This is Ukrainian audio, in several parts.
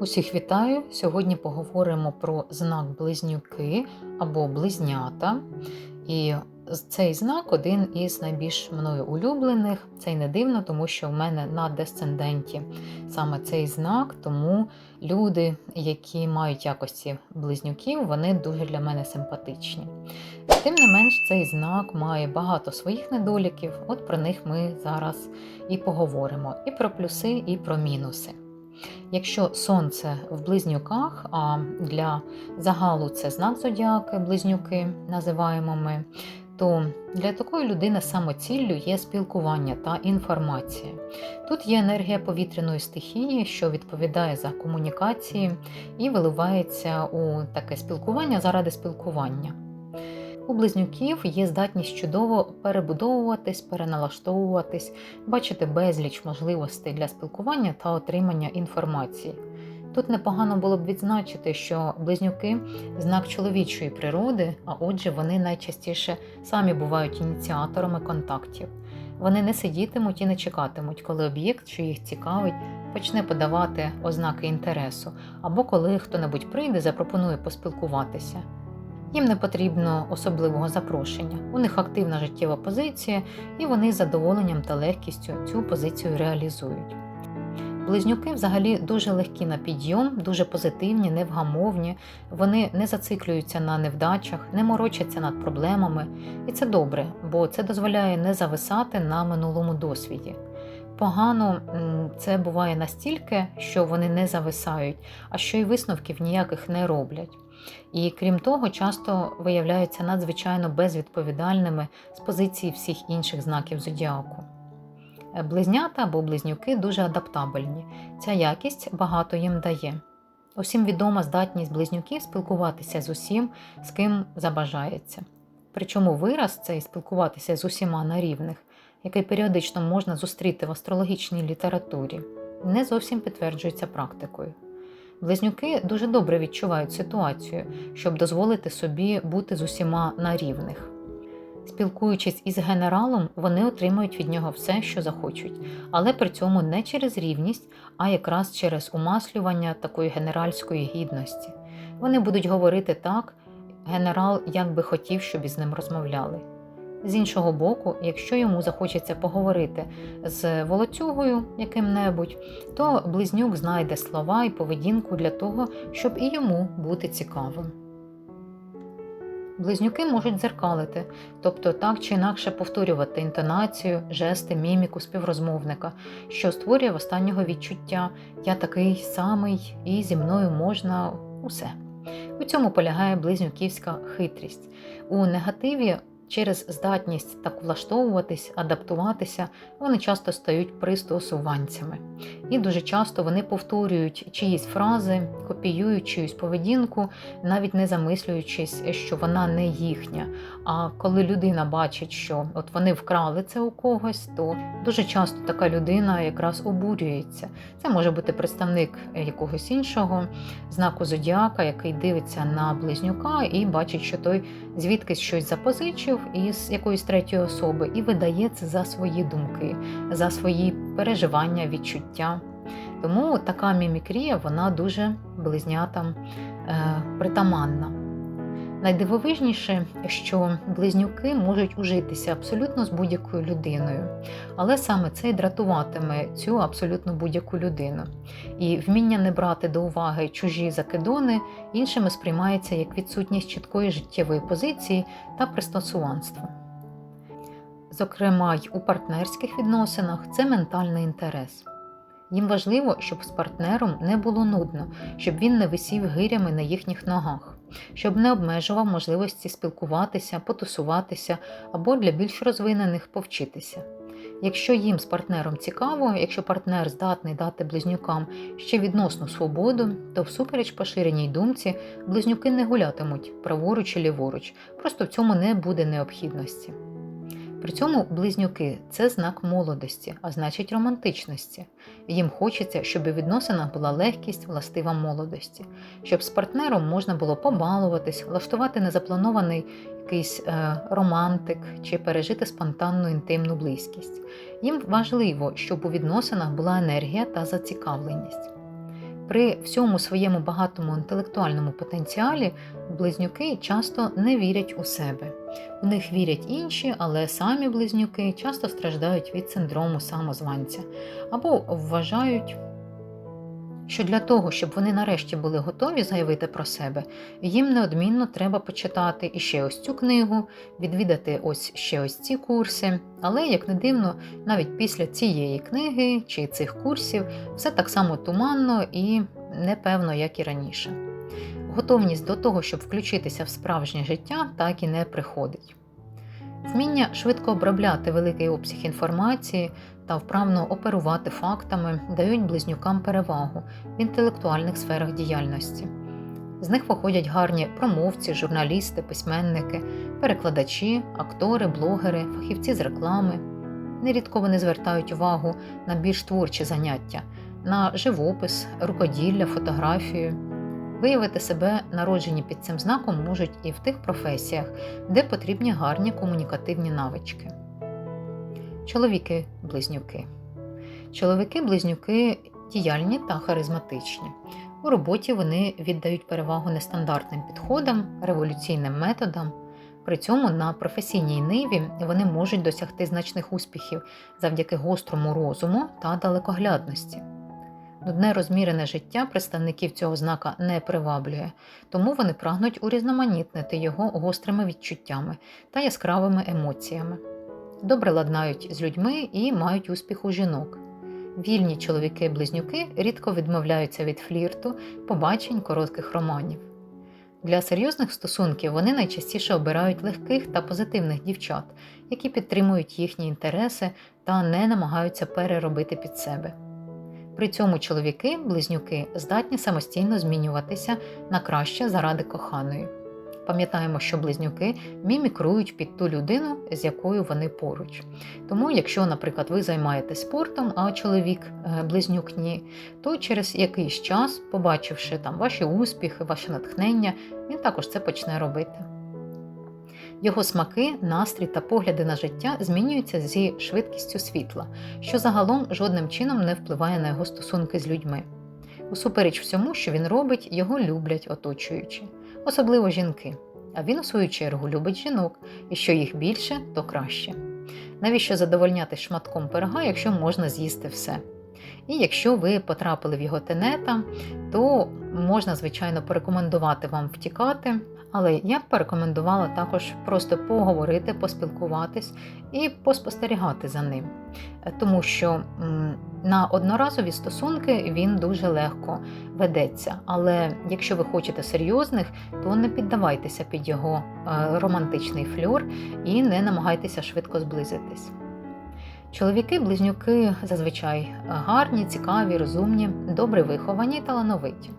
Усіх вітаю! Сьогодні поговоримо про знак близнюки або близнята. І цей знак один із найбільш мною улюблених. Це й не дивно, тому що в мене на десценденті саме цей знак, тому люди, які мають якості близнюків, вони дуже для мене симпатичні. Тим не менш, цей знак має багато своїх недоліків, от про них ми зараз і поговоримо: і про плюси, і про мінуси. Якщо сонце в близнюках, а для загалу це знак зодіаки, близнюки називаємо ми, то для такої людини самоціллю є спілкування та інформація. Тут є енергія повітряної стихії, що відповідає за комунікації і виливається у таке спілкування заради спілкування. У близнюків є здатність чудово перебудовуватись, переналаштовуватись, бачити безліч можливостей для спілкування та отримання інформації. Тут непогано було б відзначити, що близнюки знак чоловічої природи, а отже, вони найчастіше самі бувають ініціаторами контактів. Вони не сидітимуть і не чекатимуть, коли об'єкт, що їх цікавить, почне подавати ознаки інтересу, або коли хто-небудь прийде, запропонує поспілкуватися. Їм не потрібно особливого запрошення. У них активна життєва позиція, і вони з задоволенням та легкістю цю позицію реалізують. Близнюки взагалі дуже легкі на підйом, дуже позитивні, невгамовні, вони не зациклюються на невдачах, не морочаться над проблемами. І це добре, бо це дозволяє не зависати на минулому досвіді. Погано це буває настільки, що вони не зависають, а що й висновків ніяких не роблять. І крім того, часто виявляються надзвичайно безвідповідальними з позиції всіх інших знаків зодіаку. Близнята або близнюки дуже адаптабельні. Ця якість багато їм дає. Усім відома здатність близнюків спілкуватися з усім, з ким забажається. Причому вираз цей спілкуватися з усіма на рівних, який періодично можна зустріти в астрологічній літературі, не зовсім підтверджується практикою. Близнюки дуже добре відчувають ситуацію, щоб дозволити собі бути з усіма на рівних. Спілкуючись із генералом, вони отримують від нього все, що захочуть, але при цьому не через рівність, а якраз через умаслювання такої генеральської гідності. Вони будуть говорити так, генерал як би хотів, щоб із ним розмовляли. З іншого боку, якщо йому захочеться поговорити з волоцюгою яким-небудь, то близнюк знайде слова і поведінку для того, щоб і йому бути цікавим. Близнюки можуть дзеркалити, тобто так чи інакше повторювати інтонацію, жести, міміку співрозмовника, що створює в останнього відчуття Я такий самий і зі мною можна усе. У цьому полягає близнюківська хитрість. У негативі Через здатність так влаштовуватись, адаптуватися, вони часто стають пристосуванцями. І дуже часто вони повторюють чиїсь фрази, копіюють чиюсь поведінку, навіть не замислюючись, що вона не їхня. А коли людина бачить, що от вони вкрали це у когось, то дуже часто така людина якраз обурюється. Це може бути представник якогось іншого знаку зодіака, який дивиться на близнюка і бачить, що той звідкись щось запозичив із якоїсь третьої особи і видає це за свої думки, за свої переживання, відчуття. Тому така мімікрія вона дуже близнятам е, притаманна. Найдивовижніше, що близнюки можуть ужитися абсолютно з будь-якою людиною, але саме це й дратуватиме цю абсолютно будь-яку людину. І вміння не брати до уваги чужі закидони іншими сприймається як відсутність чіткої життєвої позиції та пристосуванства. Зокрема, й у партнерських відносинах це ментальний інтерес. Їм важливо, щоб з партнером не було нудно, щоб він не висів гирями на їхніх ногах щоб не обмежував можливості спілкуватися, потусуватися або для більш розвинених повчитися. Якщо їм з партнером цікаво, якщо партнер здатний дати близнюкам ще відносну свободу, то всупереч поширеній думці близнюки не гулятимуть праворуч чи ліворуч, просто в цьому не буде необхідності. При цьому близнюки це знак молодості, а значить романтичності. Їм хочеться, щоб у відносинах була легкість, властива молодості, щоб з партнером можна було побалуватись, влаштувати незапланований якийсь е, романтик чи пережити спонтанну інтимну близькість. Їм важливо, щоб у відносинах була енергія та зацікавленість. При всьому своєму багатому інтелектуальному потенціалі близнюки часто не вірять у себе. У них вірять інші, але самі близнюки часто страждають від синдрому самозванця або вважають, що для того, щоб вони нарешті були готові заявити про себе, їм неодмінно треба почитати іще ось цю книгу, відвідати ось ще ось ці курси. Але, як не дивно, навіть після цієї книги чи цих курсів все так само туманно і непевно, як і раніше. Готовність до того, щоб включитися в справжнє життя, так і не приходить. Вміння швидко обробляти великий обсяг інформації та вправно оперувати фактами дають близнюкам перевагу в інтелектуальних сферах діяльності. З них виходять гарні промовці, журналісти, письменники, перекладачі, актори, блогери, фахівці з реклами. Нерідко вони звертають увагу на більш творчі заняття, на живопис, рукоділля, фотографію. Виявити себе народжені під цим знаком можуть і в тих професіях, де потрібні гарні комунікативні навички. Чоловіки-близнюки. Чоловіки-близнюки діяльні та харизматичні. У роботі вони віддають перевагу нестандартним підходам, революційним методам. При цьому на професійній ниві вони можуть досягти значних успіхів завдяки гострому розуму та далекоглядності. Нудне розмірене життя представників цього знака не приваблює, тому вони прагнуть урізноманітнити його гострими відчуттями та яскравими емоціями. Добре ладнають з людьми і мають успіх у жінок. Вільні чоловіки-близнюки рідко відмовляються від флірту, побачень коротких романів. Для серйозних стосунків вони найчастіше обирають легких та позитивних дівчат, які підтримують їхні інтереси та не намагаються переробити під себе. При цьому чоловіки, близнюки, здатні самостійно змінюватися на краще заради коханої. Пам'ятаємо, що близнюки мімікрують під ту людину, з якою вони поруч. Тому, якщо, наприклад, ви займаєтесь спортом, а чоловік близнюк ні, то через якийсь час, побачивши там ваші успіхи, ваше натхнення, він також це почне робити. Його смаки, настрій та погляди на життя змінюються зі швидкістю світла, що загалом жодним чином не впливає на його стосунки з людьми. Усупереч всьому, що він робить, його люблять оточуючи, особливо жінки. А він, у свою чергу, любить жінок, і що їх більше, то краще. Навіщо задовольняти шматком пирога, якщо можна з'їсти все? І якщо ви потрапили в його тенета, то можна, звичайно, порекомендувати вам втікати, але я б порекомендувала також просто поговорити, поспілкуватись і поспостерігати за ним. Тому що на одноразові стосунки він дуже легко ведеться. Але якщо ви хочете серйозних, то не піддавайтеся під його романтичний фльор і не намагайтеся швидко зблизитись. Чоловіки-близнюки зазвичай гарні, цікаві, розумні, добре виховані, талановиті.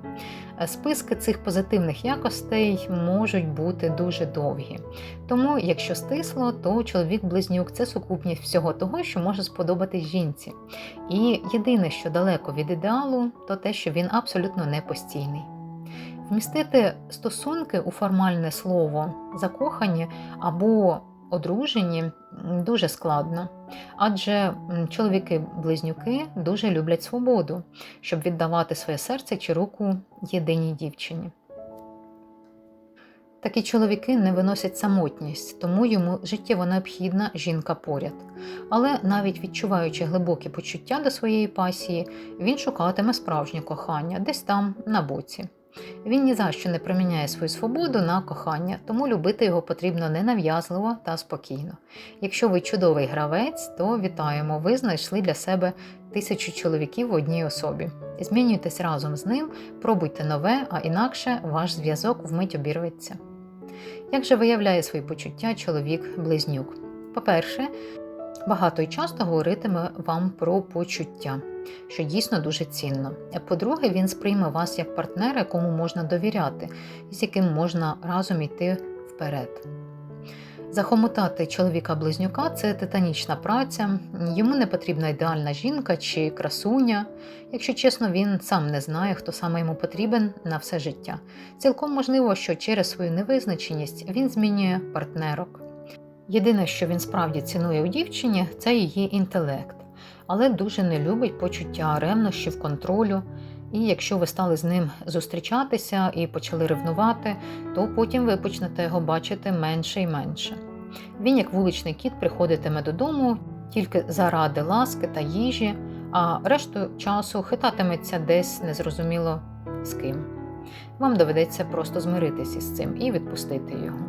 Списки цих позитивних якостей можуть бути дуже довгі. Тому, якщо стисло, то чоловік-близнюк це сукупність всього того, що може сподобатись жінці. І єдине, що далеко від ідеалу, то те, що він абсолютно не постійний. Вмістити стосунки у формальне слово закохані або одружені дуже складно, адже чоловіки-близнюки дуже люблять свободу, щоб віддавати своє серце чи руку єдиній дівчині. Такі чоловіки не виносять самотність, тому йому життєво необхідна жінка поряд. Але навіть відчуваючи глибокі почуття до своєї пасії, він шукатиме справжнє кохання десь там на боці. Він ні за що не проміняє свою свободу на кохання, тому любити його потрібно ненав'язливо та спокійно. Якщо ви чудовий гравець, то вітаємо, ви знайшли для себе тисячу чоловіків в одній особі. Змінюйтесь разом з ним, пробуйте нове, а інакше ваш зв'язок вмить обірветься. Як же виявляє свої почуття чоловік-близнюк? По-перше, багато і часто говоритиме вам про почуття що дійсно дуже цінно. По-друге, він сприйме вас як партнера, якому можна довіряти, і з яким можна разом йти вперед. Захомутати чоловіка-близнюка це титанічна праця, йому не потрібна ідеальна жінка чи красуня. Якщо чесно, він сам не знає, хто саме йому потрібен на все життя. Цілком можливо, що через свою невизначеність він змінює партнерок. Єдине, що він справді цінує у дівчині, це її інтелект але дуже не любить почуття ревнощів, контролю. І якщо ви стали з ним зустрічатися і почали ревнувати, то потім ви почнете його бачити менше і менше. Він, як вуличний кіт, приходитиме додому тільки заради ласки та їжі, а решту часу хитатиметься десь незрозуміло з ким. Вам доведеться просто змиритися з цим і відпустити його.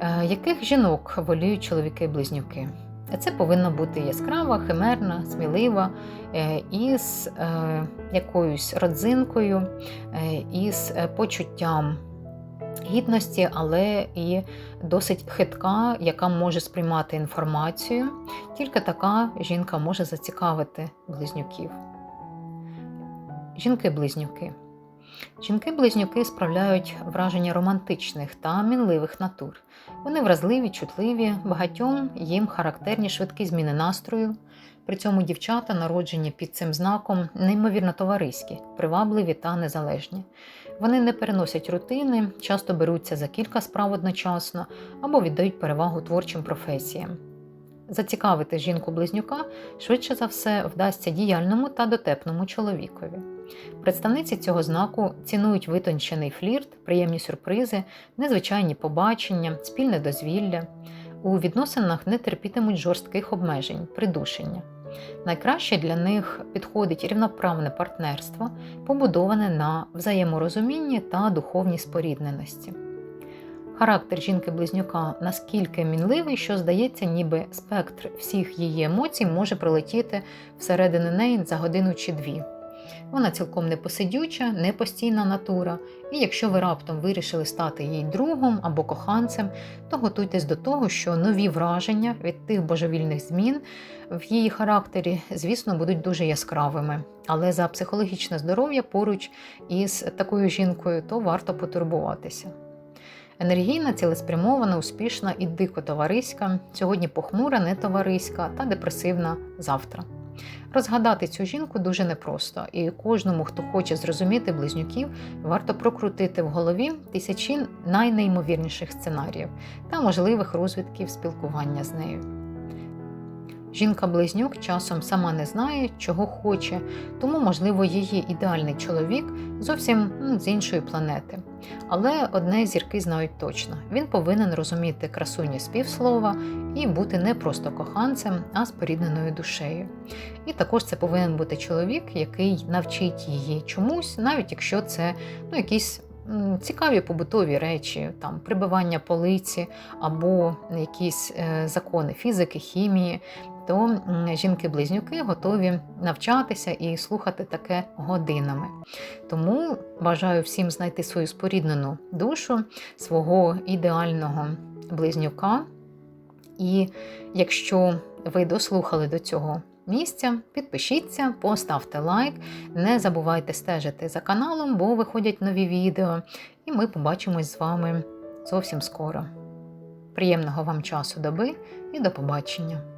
Е, яких жінок воліють чоловіки-близнюки? Це повинна бути яскрава, химерна, смілива, е, із е, якоюсь родзинкою, е, із почуттям гідності, але і досить хитка, яка може сприймати інформацію. Тільки така жінка може зацікавити близнюків. Жінки-близнюки. Жінки-близнюки справляють враження романтичних та мінливих натур. Вони вразливі, чутливі, багатьом їм характерні швидкі зміни настрою. При цьому дівчата, народжені під цим знаком, неймовірно товариські, привабливі та незалежні. Вони не переносять рутини, часто беруться за кілька справ одночасно або віддають перевагу творчим професіям. Зацікавити жінку-близнюка швидше за все вдасться діяльному та дотепному чоловікові. Представниці цього знаку цінують витончений флірт, приємні сюрпризи, незвичайні побачення, спільне дозвілля. У відносинах не терпітимуть жорстких обмежень, придушення. Найкраще для них підходить рівноправне партнерство, побудоване на взаєморозумінні та духовній спорідненості. Характер жінки-близнюка наскільки мінливий, що здається, ніби спектр всіх її емоцій може прилетіти всередину неї за годину чи дві. Вона цілком непосидюча, непостійна натура, і якщо ви раптом вирішили стати їй другом або коханцем, то готуйтесь до того, що нові враження від тих божевільних змін в її характері, звісно, будуть дуже яскравими. Але за психологічне здоров'я поруч із такою жінкою, то варто потурбуватися. Енергійна, цілеспрямована, успішна і дико товариська, сьогодні похмура, нетовариська та депресивна завтра. Розгадати цю жінку дуже непросто, і кожному, хто хоче зрозуміти близнюків, варто прокрутити в голові тисячі найнеймовірніших сценаріїв та можливих розвитків спілкування з нею. Жінка-близнюк часом сама не знає, чого хоче, тому, можливо, її ідеальний чоловік зовсім з іншої планети. Але одне зірки знають точно: він повинен розуміти красуню співслова і бути не просто коханцем, а спорідненою душею. І також це повинен бути чоловік, який навчить її чомусь, навіть якщо це ну, якісь. Цікаві побутові речі, там прибивання полиці або якісь е, закони фізики, хімії, то жінки-близнюки готові навчатися і слухати таке годинами. Тому бажаю всім знайти свою споріднену душу, свого ідеального близнюка. І якщо ви дослухали до цього місця, підпишіться, поставте лайк, не забувайте стежити за каналом, бо виходять нові відео, і ми побачимось з вами зовсім скоро. Приємного вам часу доби і до побачення!